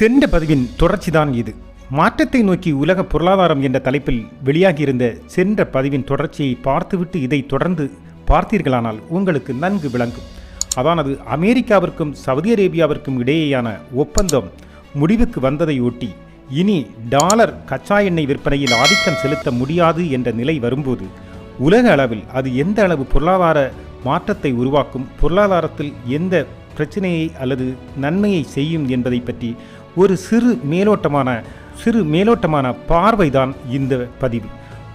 சென்ற பதிவின் தொடர்ச்சிதான் இது. மாற்றத்தை நோக்கி உலக பொருளாதாரம் என்ற தலைப்பில் வெளியாகியிருந்த சென்ற பதிவின் தொடர்ச்சியை பார்த்துவிட்டு இதை தொடர்ந்து பார்த்தீர்களானால் உங்களுக்கு நன்கு விளங்கும். அதானது அமெரிக்காவிற்கும் சவுதி அரேபியாவிற்கும் இடையேயான ஒப்பந்தம் முடிவுக்கு வந்ததை ஒட்டி இனி டாலர் கச்சா எண்ணெய் விற்பனையில் ஆதிக்கம் செலுத்த முடியாது என்ற நிலை வரும்போது உலக அளவில் அது எந்த அளவு பொருளாதார மாற்றத்தை உருவாக்கும் பொருளாதாரத்தில் எந்த பிரச்சனையை அல்லது நன்மையை செய்யும் என்பதை பற்றி ஒரு சிறு மேலோட்டமான சிறு மேலோட்டமான பார்வைதான் இந்த பதிவு.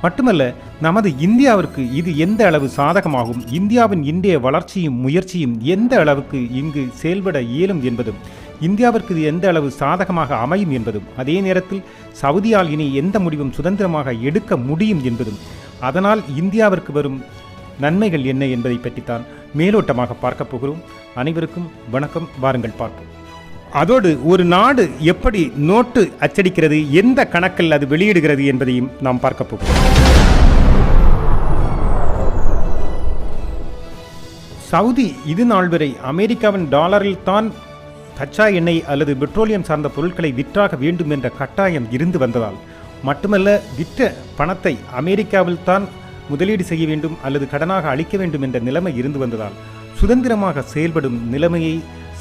மட்டுமல்ல நமது இந்தியாவிற்கு இது எந்த அளவு சாதகமாகும் இந்தியாவின் இன்றைய வளர்ச்சியும் முயற்சியும் எந்த அளவுக்கு இங்கு செயல்பட இயலும் என்பதும் இந்தியாவிற்கு இது எந்த அளவு சாதகமாக அமையும் என்பதும் அதே நேரத்தில் சவுதியால் இனி எந்த முடிவும் சுதந்திரமாக எடுக்க முடியும் என்பதும் அதனால் இந்தியாவிற்கு வரும் நன்மைகள் என்ன என்பதை பற்றித்தான் மேலோட்டமாக பார்க்கப் போகிறோம். அனைவருக்கும் வணக்கம் வாருங்கள் பார்ப்போம். அதோடு ஒரு நாடு எப்படி நோட்டு அச்சடிக்கிறது எந்த கணக்கில் அது வெளியிடுகிறது என்பதையும் நாம் பார்க்க போகிறோம். சவுதி இது நாள் வரை அமெரிக்காவின் டாலரில் தான் கச்சா எண்ணெய் அல்லது பெட்ரோலியம் சார்ந்த பொருட்களை விற்றாக வேண்டும் என்ற கட்டாயம் இருந்து வந்ததால் மட்டுமல்ல விற்ற பணத்தை அமெரிக்காவில் தான் முதலீடு செய்ய வேண்டும் அல்லது கடனாக அளிக்க வேண்டும் என்ற நிலைமை இருந்து வந்ததால் சுதந்திரமாக செயல்படும் நிலைமையை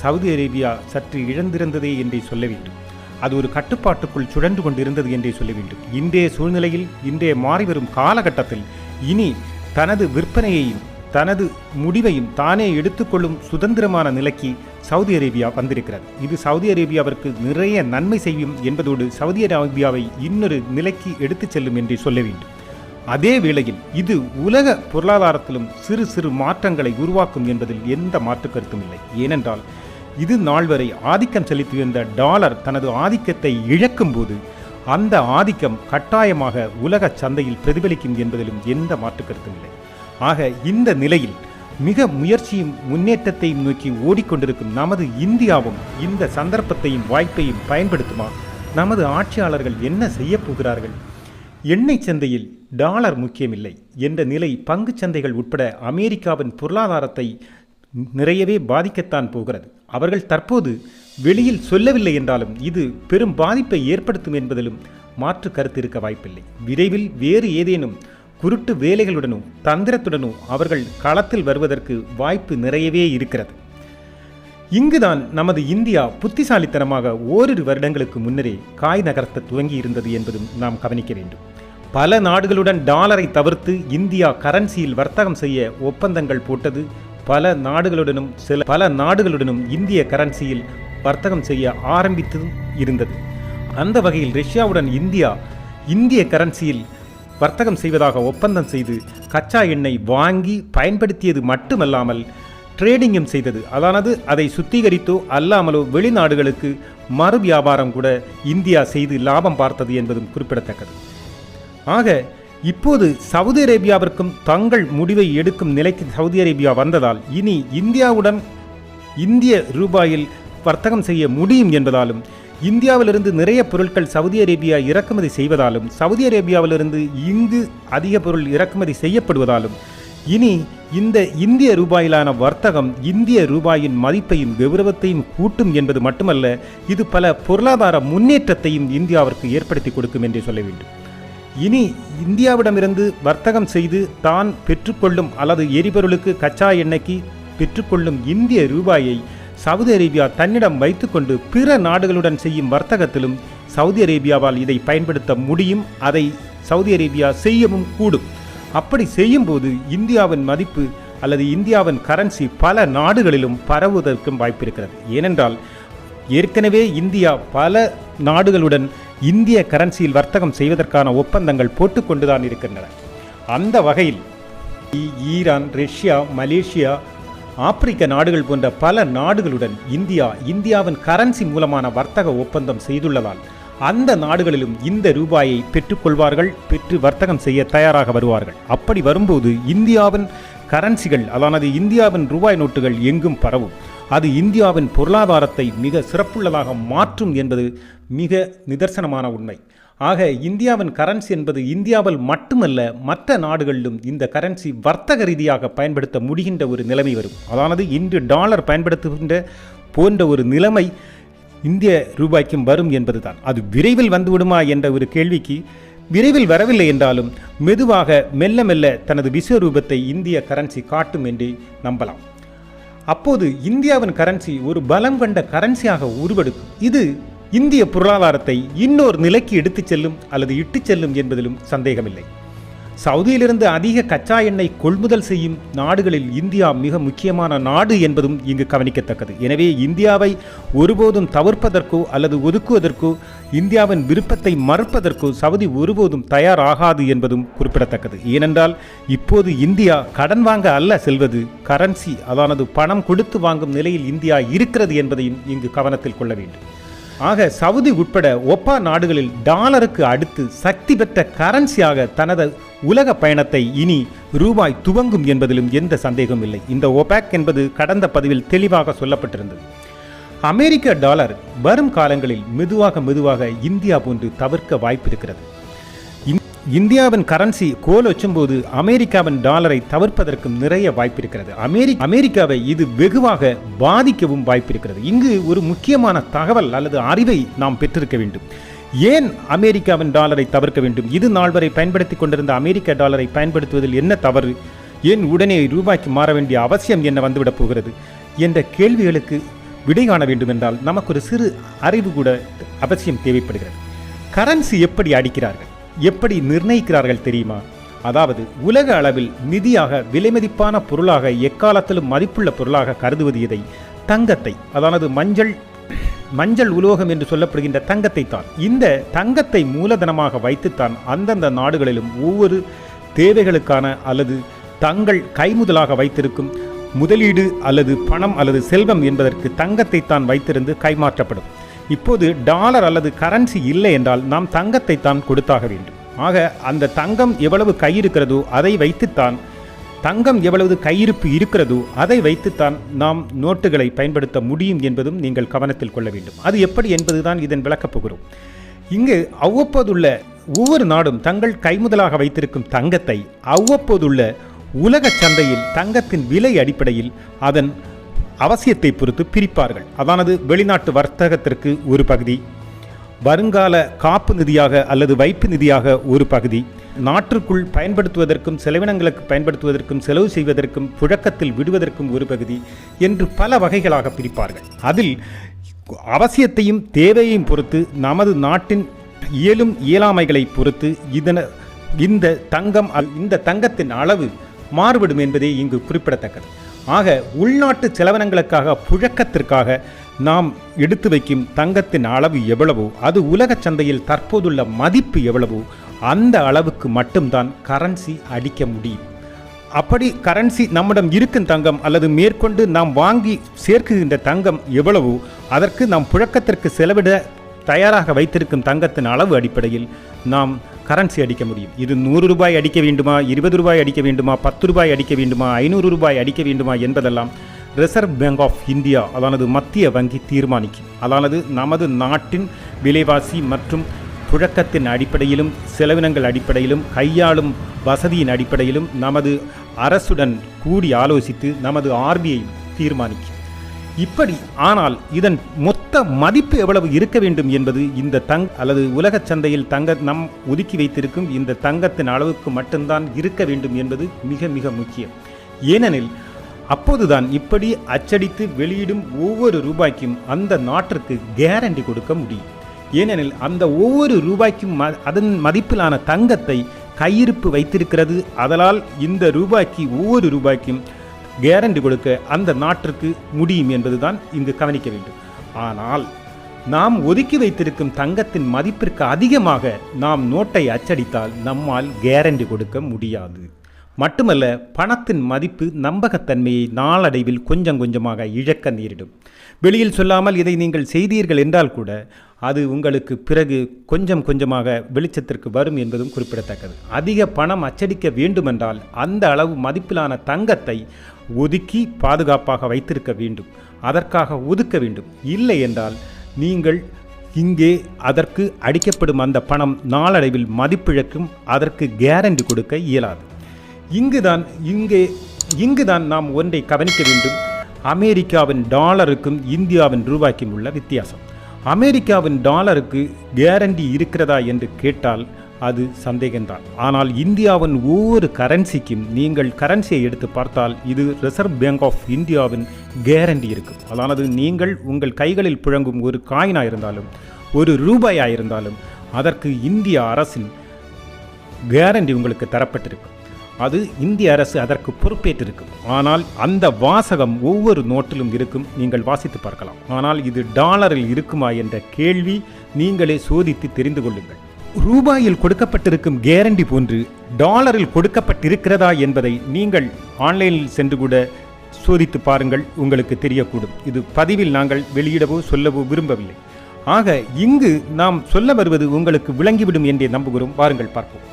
சவுதி அரேபியா சற்று இழந்திருந்ததே என்றே சொல்ல வேண்டும். அது ஒரு கட்டுப்பாட்டுக்குள் சுழன்று கொண்டிருந்தது என்றே சொல்ல வேண்டும். இன்றைய சூழ்நிலையில் இன்றைய மாறிவரும் காலகட்டத்தில் இனி தனது விற்பனையையும் தனது முடிவையும் தானே எடுத்துக்கொள்ளும் சுதந்திரமான நிலைக்கு சவுதி அரேபியா வந்திருக்கிறது. இது சவுதி அரேபியாவிற்கு நிறைய நன்மை செய்யும் என்பதோடு சவுதி அரேபியாவை இன்னொரு நிலைக்கு எடுத்துச் செல்லும் என்றே சொல்ல வேண்டும். அதே வேளையில் இது உலக பொருளாதாரத்திலும் சிறு சிறு மாற்றங்களை உருவாக்கும் என்பதில் எந்த மாற்று கருத்தும் இல்லை. ஏனென்றால் இது நாள் வரை ஆதிக்கம் செலுத்தி வந்த டாலர் தனது ஆதிக்கத்தை இழக்கும் போது அந்த ஆதிக்கம் கட்டாயமாக உலக சந்தையில் பிரதிபலிக்கும் என்பதிலும் எந்த மாற்று கருத்தும் இல்லை. ஆக இந்த நிலையில் மிக முயற்சியும் முன்னேற்றத்தையும் நோக்கி ஓடிக்கொண்டிருக்கும் நமது இந்தியாவும் இந்த சந்தர்ப்பத்தையும் வாய்ப்பையும் பயன்படுத்துமா? நமது ஆட்சியாளர்கள் என்ன செய்யப்போகிறார்கள் எண்ணெய் சந்தையில் டாலர் முக்கியமில்லை என்ற நிலை பங்குச் சந்தைகள் உட்பட அமெரிக்காவின் பொருளாதாரத்தை நிறையவே பாதிக்கத்தான் போகிறது. அவர்கள் தற்போது வெளியில் சொல்லவில்லை என்றாலும் இது பெரும் பாதிப்பை ஏற்படுத்தும் என்பதிலும் மாற்று கருத்து இருக்க வாய்ப்பில்லை. விரைவில் வேறு ஏதேனும் குருட்டு வேலைகளுடனோ தந்திரத்துடனோ அவர்கள் களத்தில் வருவதற்கு வாய்ப்பு நிறையவே இருக்கிறது. இங்குதான் நமது இந்தியா புத்திசாலித்தனமாக ஓரிரு வருடங்களுக்கு முன்னரே காய் நகர்த்த துவங்கி இருந்தது என்பதும் நாம் கவனிக்க வேண்டும். பல நாடுகளுடன் டாலரை தவிர்த்து இந்தியா கரன்சியில் வர்த்தகம் செய்ய ஒப்பந்தங்கள் போட்டது பல நாடுகளுடனும் சில பல நாடுகளுடனும் இந்திய கரன்சியில் வர்த்தகம் செய்ய ஆரம்பித்ததும் இருந்தது. அந்த வகையில் ரஷ்யாவுடன் இந்தியா இந்திய கரன்சியில் வர்த்தகம் செய்வதாக ஒப்பந்தம் செய்து கச்சா எண்ணெய் வாங்கி பயன்படுத்தியது மட்டுமல்லாமல் ட்ரேடிங்கும் செய்தது. அதானது அதை சுத்திகரித்தோ அல்லாமலோ வெளிநாடுகளுக்கு மறு வியாபாரம் கூட இந்தியா செய்து லாபம் பார்த்தது என்பதும் குறிப்பிடத்தக்கது. ஆக இப்போது சவுதி அரேபியாவிற்கும் தங்கள் முடிவை எடுக்கும் நிலைக்கு சவுதி அரேபியா வந்ததால் இனி இந்தியாவுடன் இந்திய ரூபாயில் வர்த்தகம் செய்ய முடியும் என்பதாலும் இந்தியாவிலிருந்து நிறைய பொருட்கள் சவுதி அரேபியா இறக்குமதி செய்வதாலும் சவுதி அரேபியாவிலிருந்து இங்கு அதிக பொருள் இறக்குமதி செய்யப்படுவதாலும் இனி இந்த இந்திய ரூபாயிலான வர்த்தகம் இந்திய ரூபாயின் மதிப்பையும் கௌரவத்தையும் கூட்டும் என்பது மட்டுமல்ல இது பல பொருளாதார முன்னேற்றத்தையும் இந்தியாவிற்கு ஏற்படுத்தி கொடுக்கும் என்றே சொல்ல வேண்டும். இனி இந்தியாவிடமிருந்து வர்த்தகம் செய்து தான் பெற்றுக்கொள்ளும் அல்லது எரிபொருளுக்கு கச்சா எண்ணெய்க்கு பெற்றுக்கொள்ளும் இந்திய ரூபாயை சவுதி அரேபியா தன்னிடம் வைத்துக்கொண்டு பிற நாடுகளுடன் செய்யும் வர்த்தகத்திலும் சவுதி அரேபியாவால் இதை பயன்படுத்த முடியும். அதை சவுதி அரேபியா செய்யவும் கூடும். அப்படி செய்யும்போது இந்தியாவின் மதிப்பு அல்லது இந்தியாவின் கரன்சி பல நாடுகளிலும் பரவுவதற்கும் வாய்ப்பு இருக்கிறது ஏனென்றால் ஏற்கனவே இந்தியா பல நாடுகளுடன் இந்திய கரன்சியில் வர்த்தகம் செய்வதற்கான ஒப்பந்தங்கள் போட்டுக்கொண்டுதான் இருக்கின்றன. அந்த வகையில் ஈரான் ரஷ்யா மலேசியா ஆப்பிரிக்க நாடுகள் போன்ற பல நாடுகளுடன் இந்தியா இந்தியாவின் கரன்சி மூலமான வர்த்தக ஒப்பந்தம் செய்துள்ளதால் அந்த நாடுகளிலும் இந்த ரூபாயை பெற்றுக்கொள்வார்கள் பெற்று வர்த்தகம் செய்ய தயாராக வருவார்கள். அப்படி வரும்போது இந்தியாவின் கரன்சிகள் அதானது இந்தியாவின் ரூபாய் நோட்டுகள் எங்கும் பரவும். அது இந்தியாவின் பொருளாதாரத்தை மிக சிறப்புள்ளதாக மாற்றும் என்பது மிக நிதர்சனமான உண்மை. ஆக இந்தியாவின் கரன்சி என்பது இந்தியாவில் மட்டுமல்ல மற்ற நாடுகளிலும் இந்த கரன்சி வர்த்தக ரீதியாக பயன்படுத்த முடிகின்ற ஒரு நிலைமை வரும். அதானது இன்று டாலர் பயன்படுத்துகின்ற போன்ற ஒரு நிலைமை இந்திய ரூபாய்க்கும் வரும் என்பதுதான். அது விரைவில் வந்துவிடுமா என்ற ஒரு கேள்விக்கு விரைவில் வரவில்லை என்றாலும் மெதுவாக மெல்ல மெல்ல தனது விஸ்வரூபத்தை இந்திய கரன்சி காட்டும் என்று நம்பலாம். அப்போது இந்தியாவின் கரன்சி ஒரு பலம் கண்ட கரன்சியாக உருவெடுக்கும். இது இந்திய பொருளாதாரத்தை இன்னொரு நிலைக்கு எடுத்துச் செல்லும் அல்லது இட்டுச் செல்லும் என்பதிலும் சந்தேகமில்லை. சவுதியிலிருந்து அதிக கச்சா எண்ணெய் கொள்முதல் செய்யும் நாடுகளில் இந்தியா மிக முக்கியமான நாடு என்பதும் இங்கு கவனிக்கத்தக்கது. எனவே இந்தியாவை ஒருபோதும் தவிர்ப்பதற்கோ அல்லது ஒதுக்குவதற்கோ இந்தியாவின் விருப்பத்தை மறுப்பதற்கோ சவுதி ஒருபோதும் தயாராகாது என்பதும் குறிப்பிடத்தக்கது. ஏனென்றால் இப்போது இந்தியா கடன் வாங்க அல்ல செல்வது கரன்சி அதானது பணம் கொடுத்து வாங்கும் நிலையில் இந்தியா இருக்கிறது என்பதையும் இங்கு கவனத்தில் கொள்ள வேண்டும். ஆக சவுதி உட்பட ஒப்பா நாடுகளில் டாலருக்கு அடுத்து சக்தி பெற்ற கரன்சியாக தனது உலக பயணத்தை இனி ரூபாய் துவங்கும் என்பதிலும் எந்த சந்தேகமும் இல்லை. இந்த ஒபாக் என்பது கடந்த பதிவில் தெளிவாக சொல்லப்பட்டிருந்தது. அமெரிக்க டாலர் வரும் காலங்களில் மெதுவாக மெதுவாக இந்தியா போன்று தவிர்க்க வாய்ப்பிருக்கிறது. இந்தியாவின் கரன்சி கோல் வச்சும்போது அமெரிக்காவின் டாலரை தவிர்ப்பதற்கும் நிறைய வாய்ப்பிருக்கிறது. அமெரி அமெரிக்காவை இது வெகுவாக பாதிக்கவும் வாய்ப்பிருக்கிறது. இங்கு ஒரு முக்கியமான தகவல் அல்லது அறிவை நாம் பெற்றிருக்க வேண்டும். ஏன் அமெரிக்காவின் டாலரை தவிர்க்க வேண்டும்? இது நாள் வரை பயன்படுத்தி கொண்டிருந்த அமெரிக்க டாலரை பயன்படுத்துவதில் என்ன தவறு? ஏன் உடனே ரூபாய்க்கு மாற வேண்டிய அவசியம் என்ன வந்துவிடப் போகிறது? என்ற கேள்விகளுக்கு விடை காண வேண்டும் என்றால் நமக்கு ஒரு சிறு அறிவு கூட அவசியம் தேவைப்படுகிறது. கரன்சி எப்படி அடிக்கிறார்கள்? எப்படி நிர்ணயிக்கிறார்கள் தெரியுமா? அதாவது உலக அளவில் நிதியாக விலைமதிப்பான பொருளாக எக்காலத்திலும் மதிப்புள்ள பொருளாக கருதுவது இதை தங்கத்தை அதாவது மஞ்சள் மஞ்சள் உலோகம் என்று சொல்லப்படுகின்ற தங்கத்தை தான். இந்த தங்கத்தை மூலதனமாக வைத்துத்தான் அந்தந்த நாடுகளிலும் ஒவ்வொரு தேவைகளுக்கான அல்லது தங்கள் கைமுதலாக வைத்திருக்கும் முதலீடு அல்லது பணம் அல்லது செல்வம் என்பதற்கு தங்கத்தை தான் வைத்திருந்து கைமாற்றப்படும். இப்போது டாலர் அல்லது கரன்சி இல்லை என்றால் நாம் தங்கத்தை தான் கொடுத்தாக வேண்டும். ஆக அந்த தங்கம் எவ்வளவு கையிருக்கிறதோ அதை வைத்துத்தான் தங்கம் எவ்வளவு கையிருப்பு இருக்கிறதோ அதை வைத்துத்தான் நாம் நோட்டுகளை பயன்படுத்த முடியும் என்பதும் நீங்கள் கவனத்தில் கொள்ள வேண்டும். அது எப்படி என்பதுதான் இதன் விளக்கப் போகிறோம். இங்கு அவ்வப்போதுள்ள ஒவ்வொரு நாடும் தங்கள் கைமுதலாக வைத்திருக்கும் தங்கத்தை அவ்வப்போதுள்ள உலக சந்தையில் தங்கத்தின் விலை அடிப்படையில் அதன் அவசியத்தை பொறுத்து பிரிப்பார்கள். அதானது வெளிநாட்டு வர்த்தகத்திற்கு ஒரு பகுதி வருங்கால காப்பு நிதியாக அல்லது வைப்பு நிதியாக ஒரு பகுதி. நாட்டிற்குள் பயன்படுத்துவதற்கும் செலவினங்களுக்கு பயன்படுத்துவதற்கும் செலவு செய்வதற்கும் புழக்கத்தில் விடுவதற்கும் ஒரு பகுதி என்று பல வகைகளாக பிரிப்பார்கள். அதில் அவசியத்தையும் தேவையையும் பொறுத்து நமது நாட்டின் இயலும் இயலாமைகளை பொறுத்து இதன இந்த தங்கம் அல்- இந்த தங்கத்தின் அளவு மாறுபடும் என்பதே இங்கு குறிப்பிடத்தக்கது. ஆக உள்நாட்டு செலவினங்களுக்காக புழக்கத்திற்காக நாம் எடுத்து வைக்கும் தங்கத்தின் அளவு எவ்வளவோ அது உலக சந்தையில் தற்போதுள்ள மதிப்பு எவ்வளவோ அந்த அளவுக்கு மட்டும்தான் கரன்சி அடிக்க முடியும். அப்படி கரன்சி நம்மிடம் இருக்கும் தங்கம் அல்லது மேற்கொண்டு நாம் வாங்கி சேர்க்குகின்ற தங்கம் எவ்வளவோ அதற்கு நாம் புழக்கத்திற்கு செலவிட தயாராக வைத்திருக்கும் தங்கத்தின் அளவு அடிப்படையில் நாம் கரன்சி அடிக்க முடியும். இது நூறு ரூபாய் அடிக்க வேண்டுமா இருபது ரூபாய் அடிக்க வேண்டுமா பத்து ரூபாய் அடிக்க வேண்டுமா ஐநூறு ரூபாய் அடிக்க வேண்டுமா என்பதெல்லாம் ரிசர்வ் பேங்க் ஆஃப் இந்தியா அதானது மத்திய வங்கி தீர்மானிக்கும். அதானது நமது நாட்டின் விலைவாசி மற்றும் புழக்கத்தின் அடிப்படையிலும் செலவினங்கள் அடிப்படையிலும் கையாளும் வசதியின் அடிப்படையிலும் நமது அரசுடன் கூடி ஆலோசித்து நமது ஆர்பிஐ தீர்மானிக்கும். இப்படி ஆனால் இதன் மொத்த மதிப்பு எவ்வளவு இருக்க வேண்டும் என்பது இந்த தங் அல்லது உலகச் சந்தையில் தங்க நம் ஒதுக்கி வைத்திருக்கும் இந்த தங்கத்தின் அளவுக்கு மட்டும்தான் இருக்க வேண்டும் என்பது மிக மிக முக்கியம். ஏனெனில் அப்போதுதான் இப்படி அச்சடித்து வெளியிடும் ஒவ்வொரு ரூபாய்க்கும் அந்த நாட்டிற்கு கேரண்டி கொடுக்க முடியும். ஏனெனில் அந்த ஒவ்வொரு ரூபாய்க்கும் ம- அதன் மதிப்பிலான தங்கத்தை கையிருப்பு வைத்திருக்கிறது. அதனால் இந்த ரூபாய்க்கு ஒவ்வொரு ரூபாய்க்கும் கேரண்டி கொடுக்க அந்த நாட்டிற்கு முடியும் என்பதுதான் இங்கு கவனிக்க வேண்டும். ஆனால் நாம் ஒதுக்கி வைத்திருக்கும் தங்கத்தின் மதிப்பிற்கு அதிகமாக நாம் நோட்டை அச்சடித்தால் நம்மால் கேரண்டி கொடுக்க முடியாது. மட்டுமல்ல பணத்தின் மதிப்பு நம்பகத்தன்மையை நாளடைவில் கொஞ்சம் கொஞ்சமாக இழக்க நேரிடும். வெளியில் சொல்லாமல் இதை நீங்கள் செய்தீர்கள் என்றால் கூட அது உங்களுக்கு பிறகு கொஞ்சம் கொஞ்சமாக வெளிச்சத்திற்கு வரும் என்பதும் குறிப்பிடத்தக்கது. அதிக பணம் அச்சடிக்க வேண்டுமென்றால் அந்த அளவு மதிப்பிலான தங்கத்தை ஒதுக்கி பாதுகாப்பாக வைத்திருக்க வேண்டும். அதற்காக ஒதுக்க வேண்டும். இல்லை என்றால் நீங்கள் இங்கே அதற்கு அடிக்கப்படும் அந்த பணம் நாளடைவில் மதிப்பிழக்கும் அதற்கு கேரண்டி கொடுக்க இயலாது. இங்குதான் இங்கே இங்குதான் நாம் ஒன்றை கவனிக்க வேண்டும். அமெரிக்காவின் டாலருக்கும் இந்தியாவின் ரூபாய்க்கும் உள்ள வித்தியாசம். அமெரிக்காவின் டாலருக்கு கேரண்டி இருக்கிறதா என்று கேட்டால் அது சந்தேகம்தான். ஆனால் இந்தியாவின் ஒவ்வொரு கரன்சிக்கும் நீங்கள் கரன்சியை எடுத்து பார்த்தால் இது ரிசர்வ் பேங்க் ஆஃப் இந்தியாவின் கேரண்டி இருக்கும். அதானது நீங்கள் உங்கள் கைகளில் புழங்கும் ஒரு காயினாக இருந்தாலும் ஒரு ரூபாயாக இருந்தாலும் அதற்கு இந்திய அரசின் கேரண்டி உங்களுக்கு தரப்பட்டிருக்கும். அது இந்திய அரசு அதற்கு பொறுப்பேற்றிருக்கும். ஆனால் அந்த வாசகம் ஒவ்வொரு நோட்டிலும் இருக்கும் நீங்கள் வாசித்து பார்க்கலாம். ஆனால் இது டாலரில் இருக்குமா என்ற கேள்வி நீங்களே சோதித்து தெரிந்து கொள்ளுங்கள். ரூபாயில் கொடுக்கப்பட்டிருக்கும் கேரண்டி போன்று டாலரில் கொடுக்கப்பட்டிருக்கிறதா என்பதை நீங்கள் ஆன்லைனில் சென்று கூட சோதித்து பாருங்கள் உங்களுக்கு தெரியக்கூடும். இது பதிவில் நாங்கள் வெளியிடவோ சொல்லவோ விரும்பவில்லை. ஆக இங்கு நாம் சொல்ல வருவது உங்களுக்கு விளங்கிவிடும் என்றே நம்புகிறோம். வாருங்கள் பார்ப்போம்.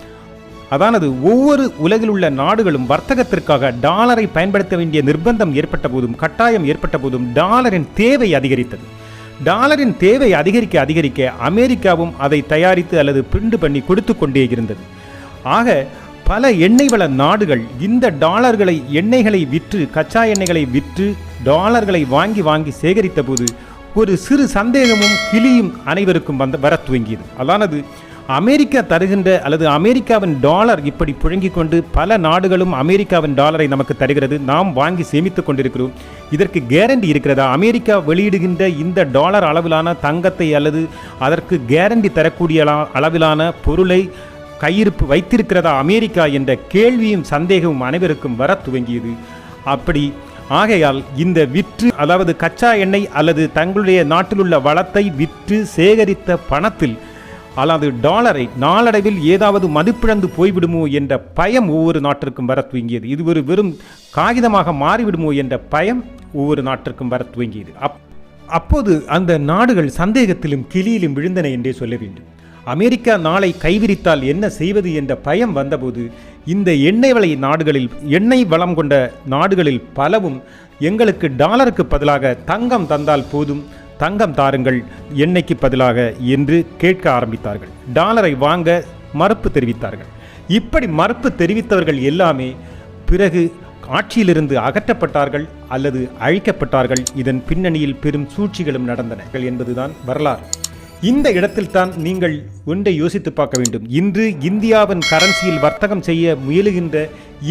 அதானது ஒவ்வொரு உலகில் உள்ள நாடுகளும் வர்த்தகத்திற்காக டாலரை பயன்படுத்த வேண்டிய நிர்பந்தம் ஏற்பட்ட போதும் கட்டாயம் ஏற்பட்ட போதும் டாலரின் தேவை அதிகரித்தது. டாலரின் தேவை அதிகரிக்க அதிகரிக்க அமெரிக்காவும் அதை தயாரித்து அல்லது பிரிண்ட் பண்ணி கொடுத்து கொண்டே இருந்தது. ஆக பல எண்ணெய் வள நாடுகள் இந்த டாலர்களை எண்ணெய்களை விற்று கச்சா எண்ணெய்களை விற்று டாலர்களை வாங்கி வாங்கி சேகரித்த போது ஒரு சிறு சந்தேகமும் கிளியும் அனைவருக்கும் வந்த வரத் துவங்கியது. அதானது அமெரிக்கா தருகின்ற அல்லது அமெரிக்காவின் டாலர் இப்படி புழங்கிக் கொண்டு பல நாடுகளும் அமெரிக்காவின் டாலரை நமக்கு தருகிறது. நாம் வாங்கி சேமித்துக் கொண்டிருக்கிறோம். இதற்கு கேரண்டி இருக்கிறதா? அமெரிக்கா வெளியிடுகின்ற இந்த டாலர் அளவிலான தங்கத்தை அல்லது அதற்கு கேரண்டி தரக்கூடிய அளவிலான பொருளை கையிருப்பு வைத்திருக்கிறதா? அமெரிக்கா என்ற கேள்வியும் சந்தேகமும் அனைவருக்கும் வரத் துவங்கியது. அப்படி ஆகையால் இந்த விற்று அதாவது கச்சா எண்ணெய் அல்லது தங்களுடைய நாட்டிலுள்ள வளத்தை விற்று சேகரித்த பணத்தில் அல்லது டாலரை நாளடைவில் ஏதாவது மதிப்பிழந்து போய்விடுமோ என்ற பயம் ஒவ்வொரு நாட்டிற்கும் வர துவங்கியது. இது ஒரு வெறும் காகிதமாக மாறிவிடுமோ என்ற பயம் ஒவ்வொரு நாட்டிற்கும் வர துவங்கியது. அப் அப்போது அந்த நாடுகள் சந்தேகத்திலும் கிளியிலும் விழுந்தன என்றே சொல்ல வேண்டும். அமெரிக்கா நாளை கைவிரித்தால் என்ன செய்வது என்ற பயம் வந்தபோது இந்த எண்ணெய் வளை நாடுகளில் எண்ணெய் வளம் கொண்ட நாடுகளில் பலவும் எங்களுக்கு டாலருக்கு பதிலாக தங்கம் தந்தால் போதும் தங்கம் தாருங்கள் எண்ணெய்க்கு பதிலாக என்று கேட்க ஆரம்பித்தார்கள். டாலரை வாங்க மறுப்பு தெரிவித்தார்கள். இப்படி மறுப்பு தெரிவித்தவர்கள் எல்லாமே பிறகு ஆட்சியிலிருந்து அகற்றப்பட்டார்கள் அல்லது அழிக்கப்பட்டார்கள். இதன் பின்னணியில் பெரும் சூழ்ச்சிகளும் நடந்தன என்பதுதான் வரலாறு. இந்த இடத்தில்தான் நீங்கள் ஒன்றை யோசித்து பார்க்க வேண்டும். இன்று இந்தியாவின் கரன்சியில் வர்த்தகம் செய்ய முயலுகின்ற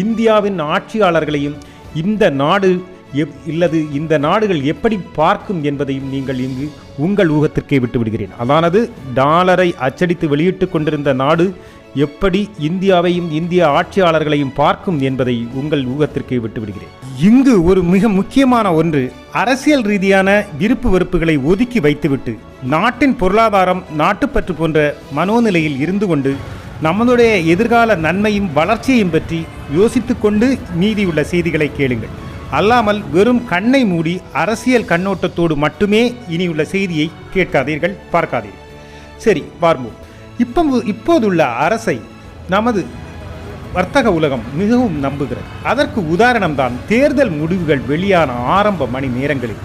இந்தியாவின் ஆட்சியாளர்களையும் இந்த நாடு எப் இல்லது இந்த நாடுகள் எப்படி பார்க்கும் என்பதையும் நீங்கள் இங்கு உங்கள் ஊகத்திற்கே விட்டுவிடுகிறேன். அதானது டாலரை அச்சடித்து வெளியிட்டு கொண்டிருந்த நாடு எப்படி இந்தியாவையும் இந்திய ஆட்சியாளர்களையும் பார்க்கும் என்பதை உங்கள் ஊகத்திற்கே விட்டுவிடுகிறேன். இங்கு ஒரு மிக முக்கியமான ஒன்று அரசியல் ரீதியான விருப்பு வெறுப்புகளை ஒதுக்கி வைத்துவிட்டு நாட்டின் பொருளாதாரம் நாட்டுப்பற்று போன்ற மனோநிலையில் இருந்து கொண்டு நம்மளுடைய எதிர்கால நன்மையும் வளர்ச்சியையும் பற்றி யோசித்துக்கொண்டு மீதியுள்ள செய்திகளை கேளுங்கள். அல்லாமல் வெறும் கண்ணை மூடி அரசியல் கண்ணோட்டத்தோடு மட்டுமே இனியுள்ள செய்தியை கேட்காதீர்கள் பார்க்காதீர்கள். சரி பார்ப்போம். இப்போ இப்போதுள்ள அரசை நமது வர்த்தக உலகம் மிகவும் நம்புகிறது. அதற்கு உதாரணம்தான் தேர்தல் முடிவுகள் வெளியான ஆரம்ப மணி நேரங்களில்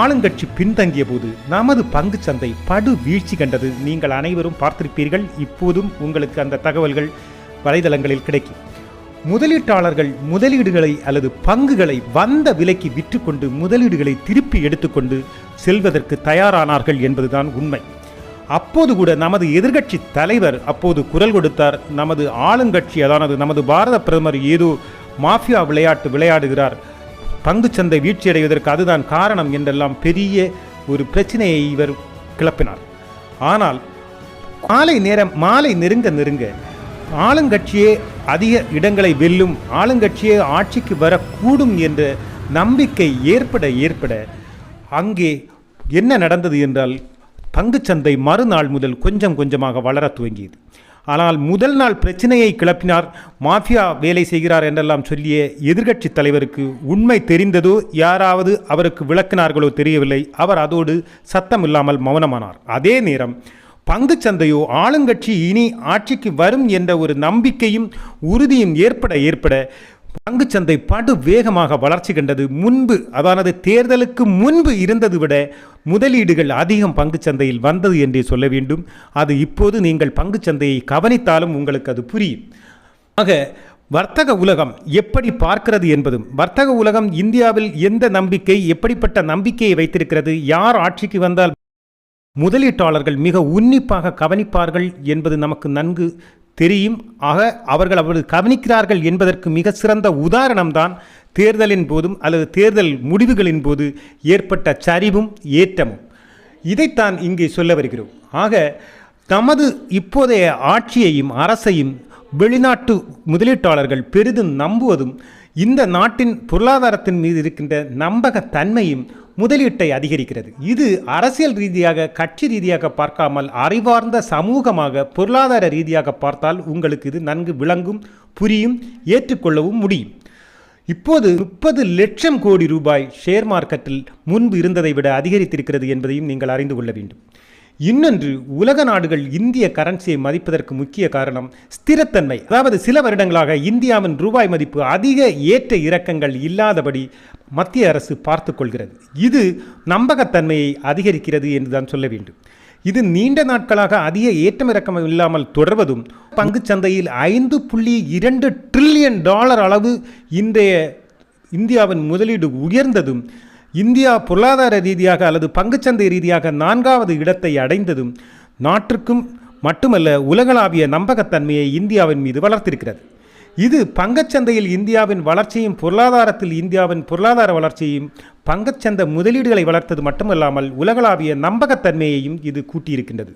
ஆளுங்கட்சி பின்தங்கிய போது நமது பங்கு சந்தை படு வீழ்ச்சி கண்டது நீங்கள் அனைவரும் பார்த்திருப்பீர்கள். இப்போதும் உங்களுக்கு அந்த தகவல்கள் வலைதளங்களில் கிடைக்கும். முதலீட்டாளர்கள் முதலீடுகளை அல்லது பங்குகளை வந்த விலைக்கு விற்றுக்கொண்டு முதலீடுகளை திருப்பி எடுத்துக்கொண்டு செல்வதற்கு தயாரானார்கள் என்பதுதான் உண்மை. அப்போது கூட நமது எதிர்கட்சி தலைவர் அப்போது குரல் கொடுத்தார் நமது ஆளுங்கட்சி அதானது நமது பாரத பிரதமர் ஏதோ மாஃபியா விளையாட்டு விளையாடுகிறார். பங்குச்சந்தை வீழ்ச்சியடைவதற்கு அதுதான் காரணம் என்றெல்லாம் பெரிய ஒரு பிரச்சனையை இவர் கிளப்பினார். ஆனால் மாலை நேரம் மாலை நெருங்க நெருங்க ஆளுங்கட்சியே அதிக இடங்களை வெல்லும் ஆளுங்கட்சியே ஆட்சிக்கு வரக்கூடும் என்ற நம்பிக்கை ஏற்பட ஏற்பட அங்கே என்ன நடந்தது என்றால் பங்குச்சந்தை மறுநாள் முதல் கொஞ்சம் கொஞ்சமாக வளரத் துவங்கியது. ஆனால் முதல் நாள் பிரச்சனையை கிளப்பினார் மாஃபியா வேலை செய்கிறார் என்றெல்லாம் சொல்லிய எதிர்க்கட்சி தலைவருக்கு உண்மை தெரிந்ததோ யாராவது அவருக்கு விளக்கினார்களோ தெரியவில்லை. அவர் அதோடு சத்தம் இல்லாமல் மௌனமானார். அதே நேரம் பங்குச்சந்தையோ ஆளுங்கட்சி இனி ஆட்சிக்கு வரும் என்ற ஒரு நம்பிக்கையும் உறுதியும் ஏற்பட ஏற்பட பங்குச்சந்தை படு வேகமாக வளர்ச்சி கண்டது முன்பு அதானது தேர்தலுக்கு முன்பு இருந்தது விட முதலீடுகள் அதிகம் பங்குச்சந்தையில் வந்தது என்றே சொல்ல வேண்டும். அது இப்போது நீங்கள் பங்குச்சந்தையை கவனித்தாலும் உங்களுக்கு அது புரியும். ஆக வர்த்தக உலகம் எப்படி பார்க்கிறது என்பதும் வர்த்தக உலகம் இந்தியாவில் எந்த நம்பிக்கை எப்படிப்பட்ட நம்பிக்கையை வைத்திருக்கிறது யார் ஆட்சிக்கு வந்தால் முதலீட்டாளர்கள் மிக உன்னிப்பாக கவனிப்பார்கள் என்பது நமக்கு நன்கு தெரியும். ஆக அவர்கள் அவர்கள் கவனிக்கிறார்கள் என்பதற்கு மிக சிறந்த உதாரணம்தான் தேர்தலின் போதும் அல்லது தேர்தல் முடிவுகளின் போது ஏற்பட்ட சரிவும் ஏற்றமும். இதைத்தான் இங்கே சொல்ல வருகிறோம். ஆக தமது இப்போதைய ஆட்சியையும் அரசையும் வெளிநாட்டு முதலீட்டாளர்கள் பெரிதும் நம்புவதும் இந்த நாட்டின் பொருளாதாரத்தின் மீது இருக்கின்ற நம்பகத்தன்மையும் முதலீட்டை அதிகரிக்கிறது. இது அரசியல் ரீதியாக கட்சி ரீதியாக பார்க்காமல் அறிவார்ந்த சமூகமாக பொருளாதார ரீதியாக பார்த்தால் உங்களுக்கு இது நன்கு விளங்கும் புரியும் ஏற்றுக்கொள்ளவும் முடியும். இப்போது முப்பது லட்சம் கோடி ரூபாய் ஷேர் மார்க்கெட்டில் முன்பு இருந்ததை விட அதிகரித்திருக்கிறது என்பதையும் நீங்கள் அறிந்து கொள்ள வேண்டும். இன்னொன்று உலக நாடுகள் இந்திய கரன்சியை மதிப்பதற்கு முக்கிய காரணம் ஸ்திரத்தன்மை. அதாவது சில வருடங்களாக இந்தியாவின் ரூபாய் மதிப்பு அதிக ஏற்ற இறக்கங்கள் இல்லாதபடி மத்திய அரசு பார்த்து கொள்கிறது. இது நம்பகத்தன்மையை அதிகரிக்கிறது என்று தான் சொல்ல வேண்டும். இது நீண்ட நாட்களாக அதிக ஏற்றம் இறக்கம் இல்லாமல் தொடர்வதும் பங்கு சந்தையில் ஐந்து புள்ளி இரண்டு ட்ரில்லியன் டாலர் அளவு இன்றைய இந்தியாவின் முதலீடு உயர்ந்ததும் இந்தியா பொருளாதார ரீதியாக அல்லது பங்குச்சந்தை ரீதியாக நான்காவது இடத்தை அடைந்ததும் நாட்டிற்கும் மட்டுமல்ல உலகளாவிய நம்பகத்தன்மையை இந்தியாவின் மீது வளர்த்திருக்கிறது. இது பங்குச்சந்தையில் இந்தியாவின் வளர்ச்சியும் பொருளாதாரத்தில் இந்தியாவின் பொருளாதார வளர்ச்சியையும் பங்குச்சந்தை முதலீடுகளை வளர்த்தது மட்டுமல்லாமல் உலகளாவிய நம்பகத்தன்மையையும் இது கூட்டியிருக்கின்றது.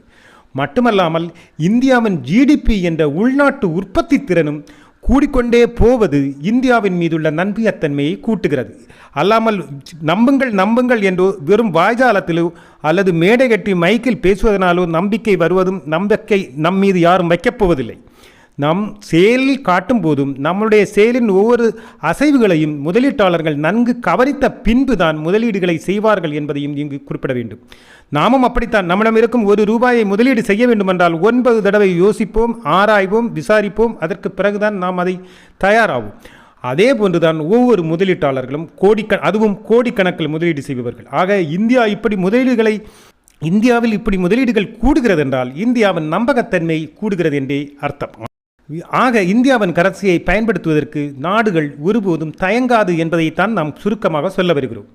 மட்டுமல்லாமல் இந்தியாவின் ஜிடிபி என்ற உள்நாட்டு உற்பத்தி திறனும் கூடிக்கொண்டே போவது இந்தியாவின் மீதுள்ள நம்பிக்கைத்தன்மையை கூட்டுகிறது. அல்லாமல் நம்புங்கள் நம்புங்கள் என்று வெறும் வாய்ஜாலத்திலோ அல்லது மேடை கட்டி மைக்கில் பேசுவதனாலோ நம்பிக்கை வருவதும் நம்பிக்கை நம் மீது யாரும் வைக்கப் போவதில்லை. நம் செயலில் காட்டும் போதும் நம்மளுடைய செயலின் ஒவ்வொரு அசைவுகளையும் முதலீட்டாளர்கள் நன்கு கவனித்த பின்புதான் முதலீடுகளை செய்வார்கள் என்பதையும் இங்கு குறிப்பிட வேண்டும். நாமும் அப்படித்தான். நம்மிடம் இருக்கும் ஒரு ரூபாயை முதலீடு செய்ய வேண்டுமென்றால் ஒன்பது தடவை யோசிப்போம் ஆராய்வோம் விசாரிப்போம். அதற்கு பிறகுதான் நாம் அதை தயாராகும் அதே போன்றுதான் ஒவ்வொரு முதலீட்டாளர்களும் கோடிக்க அதுவும் கோடிக்கணக்கில் முதலீடு செய்பவர்கள். ஆக இந்தியா இப்படி முதலீடுகளை இந்தியாவில் இப்படி முதலீடுகள் கூடுகிறது என்றால் இந்தியாவின் நம்பகத்தன்மை கூடுகிறது என்றே அர்த்தம். ஆக இந்தியாவின் கரன்சியை பயன்படுத்துவதற்கு நாடுகள் ஒருபோதும் தயங்காது என்பதைத்தான் நாம் சுருக்கமாக சொல்ல வருகிறோம்.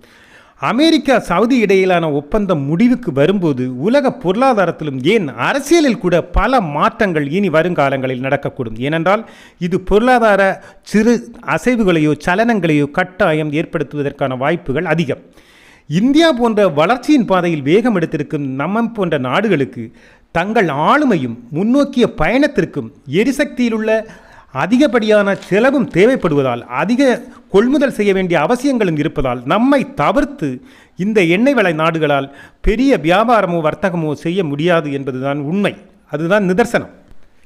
அமெரிக்கா சவுதி இடையிலான ஒப்பந்தம் முடிவுக்கு வரும்போது உலக பொருளாதாரத்திலும் ஏன் அரசியலில் கூட பல மாற்றங்கள் இனி வருங்காலங்களில் நடக்கக்கூடும்? ஏனென்றால் இது பொருளாதார சிறு அசைவுகளையோ சலனங்களையோ கட்டாயம் ஏற்படுத்துவதற்கான வாய்ப்புகள் அதிகம். இந்தியா போன்ற வளர்ச்சியின் பாதையில் வேகம் எடுத்திருக்கும் நம்ம போன்ற நாடுகளுக்கு தங்கள் ஆளுமையும் முன்னோக்கிய பயணத்திற்கும் எரிசக்தியில் உள்ள அதிகப்படியான செலவும் தேவைப்படுவதால் அதிக கொள்முதல் செய்ய வேண்டிய அவசியங்களும் இருப்பதால் நம்மை தவிர்த்து இந்த எண்ணெய் விலை நாடுகளால் பெரிய வியாபாரமோ வர்த்தகமோ செய்ய முடியாது என்பதுதான் உண்மை. அதுதான் நிதர்சனம்.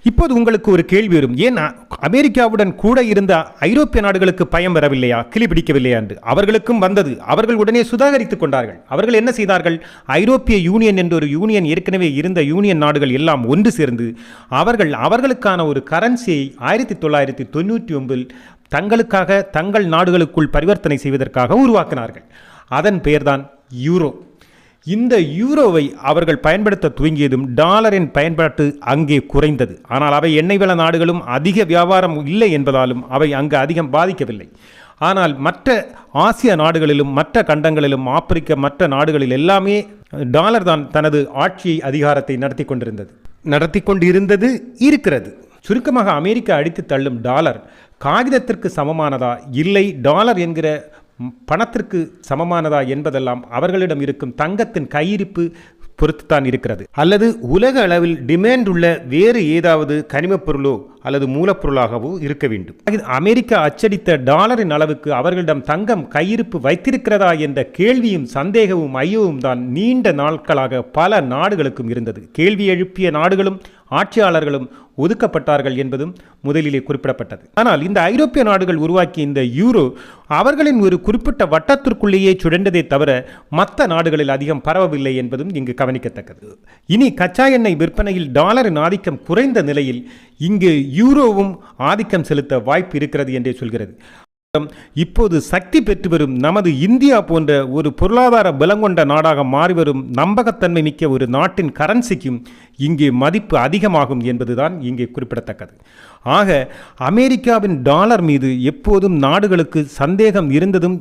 இப்போது உங்களுக்கு ஒரு கேள்வி வரும். ஏன் அமெரிக்காவுடன் கூட இருந்த ஐரோப்பிய நாடுகளுக்கு பயம் வரவில்லையா? கிளி பிடிக்கவில்லையா என்று. அவர்களுக்கும் வந்தது. அவர்கள் உடனே சுதாகரித்துக் கொண்டார்கள். அவர்கள் என்ன செய்தார்கள்? ஐரோப்பிய யூனியன் என்ற ஒரு யூனியன் ஏற்கனவே இருந்த யூனியன் நாடுகள் எல்லாம் ஒன்று சேர்ந்து அவர்கள் அவர்களுக்கான ஒரு கரன்சியை ஆயிரத்தி தொள்ளாயிரத்தி தொண்ணூற்றி ஒன்பில் தங்களுக்காக தங்கள் நாடுகளுக்குள் பரிவர்த்தனை செய்வதற்காக உருவாக்கினார்கள். அதன் பெயர்தான் யூரோ. இந்த யூரோவை அவர்கள் பயன்படுத்த துவங்கியதும் டாலரின் பயன்பாட்டு அங்கே குறைந்தது. ஆனால் அவை எண்ணெய் வள நாடுகளும் அதிக வியாபாரம் இல்லை என்பதாலும் அவை அங்கு அதிகம் பாதிக்கவில்லை. ஆனால் மற்ற ஆசிய நாடுகளிலும் மற்ற கண்டங்களிலும் ஆப்பிரிக்க மற்ற நாடுகளில் எல்லாமே டாலர் தான் தனது ஆட்சி அதிகாரத்தை நடத்தி கொண்டிருந்தது. நடத்தி கொண்டிருந்தது இருக்கிறது. சுருக்கமாக அமெரிக்கா அடித்து தள்ளும் டாலர் காகிதத்திற்கு சமமானதா இல்லை டாலர் என்கிற பணத்திற்கு சமமானதா என்பதெல்லாம் அவர்களிடம் இருக்கும் தங்கத்தின் கையிருப்பு பொறுத்துத்தான் இருக்கிறது. அல்லது உலக அளவில் டிமாண்ட் உள்ள வேறு ஏதாவது கனிமப் பொருளோ அல்லது மூலப்பொருளாகவோ இருக்க வேண்டும். அமெரிக்கா அச்சடித்த டாலரின் அளவுக்கு அவர்களிடம் தங்கம் கையிருப்பு வைத்திருக்கிறதா என்ற கேள்வியும் சந்தேகமும் ஐயவும் தான் நீண்ட நாட்களாக பல நாடுகளுக்கும் இருந்தது. கேள்வி எழுப்பிய நாடுகளும் ஆட்சியாளர்களும் ஒதுக்கப்பட்டார்கள் என்பதும் முதலிலே குறிப்பிடப்பட்டது. ஆனால் இந்த ஐரோப்பிய நாடுகள் உருவாக்கிய இந்த யூரோ அவர்களின் ஒரு குறிப்பிட்ட வட்டத்திற்குள்ளேயே சுழண்டதே தவிர மற்ற நாடுகளில் அதிகம் பரவவில்லை என்பதும் இங்கு கவனிக்கத்தக்கது. இனி கச்சா எண்ணெய் விற்பனையில் டாலரின் ஆதிக்கம் குறைந்த நிலையில் இங்கு யூரோவும் ஆதிக்கம் செலுத்த வாய்ப்பு இருக்கிறது என்றே சொல்கிறது. இப்போது சக்தி பெற்று வரும் நமது இந்தியா போன்ற ஒரு பொருளாதார பலங்கொண்ட நாடாக மாறிவரும் நம்பகத்தன்மை மிக்க ஒரு நாட்டின் கரன்சிக்கும் இங்கே மதிப்பு அதிகமாகும் என்பதுதான் இங்கே குறிப்பிடத்தக்கது. ஆக அமெரிக்காவின் டாலர் மீது எப்போதும் நாடுகளுக்கு சந்தேகம் இருந்ததும்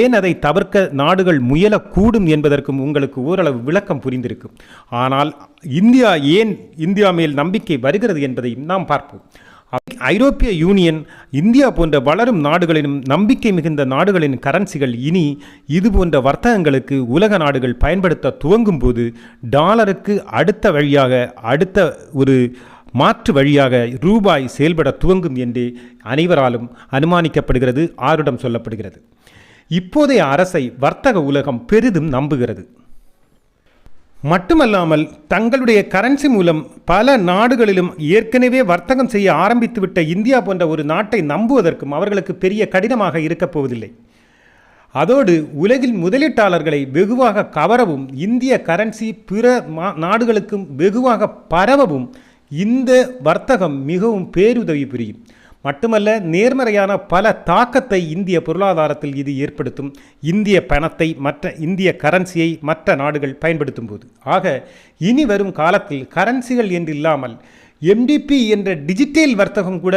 ஏன் அதை தவிர்க்க நாடுகள் முயலக்கூடும் என்பதற்கும் உங்களுக்கு ஓரளவு விளக்கம் புரிந்திருக்கும். ஆனால் இந்தியா ஏன் இந்தியா மேல் நம்பிக்கை வருகிறது என்பதையும் நாம் பார்ப்போம். ஐரோப்பிய யூனியன் இந்தியா போன்ற வளரும் நாடுகளிலும் நம்பிக்கை மிகுந்த நாடுகளின் கரன்சிகள் இனி இது போன்ற வர்த்தகங்களுக்கு உலக நாடுகள் பயன்படுத்த துவங்கும் போது டாலருக்கு அடுத்த வழியாக அடுத்த ஒரு மாற்று வழியாக ரூபாய் செயல்பட துவங்கும் என்று அனைவராலும் அனுமானிக்கப்படுகிறது ஆருடம் சொல்லப்படுகிறது. இப்போதைய அரசை வர்த்தக உலகம் பெரிதும் நம்புகிறது. மட்டுமல்லாமல் தங்களுடைய கரன்சி மூலம் பல நாடுகளிலும் ஏற்கனவே வர்த்தகம் செய்ய ஆரம்பித்துவிட்ட இந்தியா போன்ற ஒரு நாட்டை நம்புவதற்கும் அவர்களுக்கு பெரிய கடினமாக இருக்கப் போவதில்லை. அதோடு உலகில் முதலீட்டாளர்களை வெகுவாக கவரவும் இந்திய கரன்சி பிற மா- நாடுகளுக்கும் வெகுவாக பரவவும் இந்த வர்த்தகம் மிகவும் பேருதவி புரியும். மட்டுமல்ல நேர்மறையான பல தாக்கத்தை இந்திய பொருளாதாரத்தில் இது ஏற்படுத்தும். இந்திய பணத்தை மற்ற இந்திய கரன்சியை மற்ற நாடுகள் பயன்படுத்தும் போது. ஆக இனி வரும் காலத்தில் கரன்சிகள் என்று இல்லாமல் எம்டிபி என்ற டிஜிட்டல் வர்த்தகம் கூட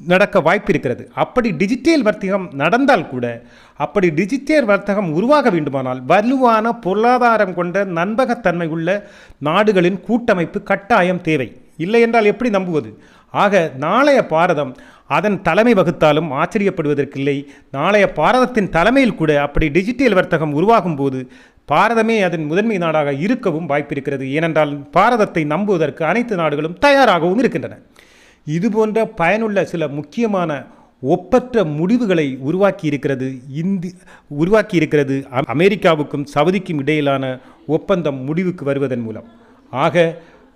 நடக்க வாய்ப்பு இருக்கிறது அப்படி டிஜிட்டல் வர்த்தகம் நடந்தால் கூட அப்படி டிஜிட்டல் வர்த்தகம் உருவாக வேண்டுமானால் வலுவான பொருளாதாரம் கொண்ட நண்பகத்தன்மை உள்ள நாடுகளின் கூட்டமைப்பு கட்டாயம் தேவை. இல்லை என்றால் எப்படி நம்புவது? ஆக நாளைய பாரதம் அதன் தலைமை வகுத்தாலும் ஆச்சரியப்படுவதற்கில்லை. நாளைய பாரதத்தின் தலைமையில் கூட அப்படி டிஜிட்டல் வர்த்தகம் உருவாகும் போது பாரதமே அதன் முதன்மை நாடாக இருக்கவும் வாய்ப்பிருக்கிறது. ஏனென்றால் பாரதத்தை நம்புவதற்கு அனைத்து நாடுகளும் தயாராகவும் இருக்கின்றன. இது போன்ற பயனுள்ள சில முக்கியமான ஒப்பற்ற முடிவுகளை உருவாக்கி இருக்கிறது இந்தி உருவாக்கி இருக்கிறது அமெரிக்காவுக்கும் சவுதிக்கும் இடையிலான ஒப்பந்தம் முடிவுக்கு வருவதன் மூலம். ஆக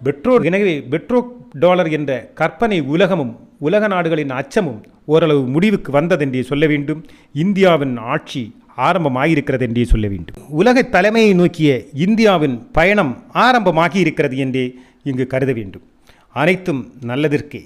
பெட்ரோ எனவே பெட்ரோ டாலர் என்ற கற்பனை உலகமும் உலக நாடுகளின் அச்சமும் ஓரளவு முடிவுக்கு வந்ததென்றே சொல்ல வேண்டும். இந்தியாவின் ஆட்சி ஆரம்பமாகியிருக்கிறது என்றே சொல்ல வேண்டும். உலக தலைமையை நோக்கிய இந்தியாவின் பயணம் ஆரம்பமாகி இருக்கிறது என்றே இங்கு கருத வேண்டும். அனைத்தும் நல்லதற்கே.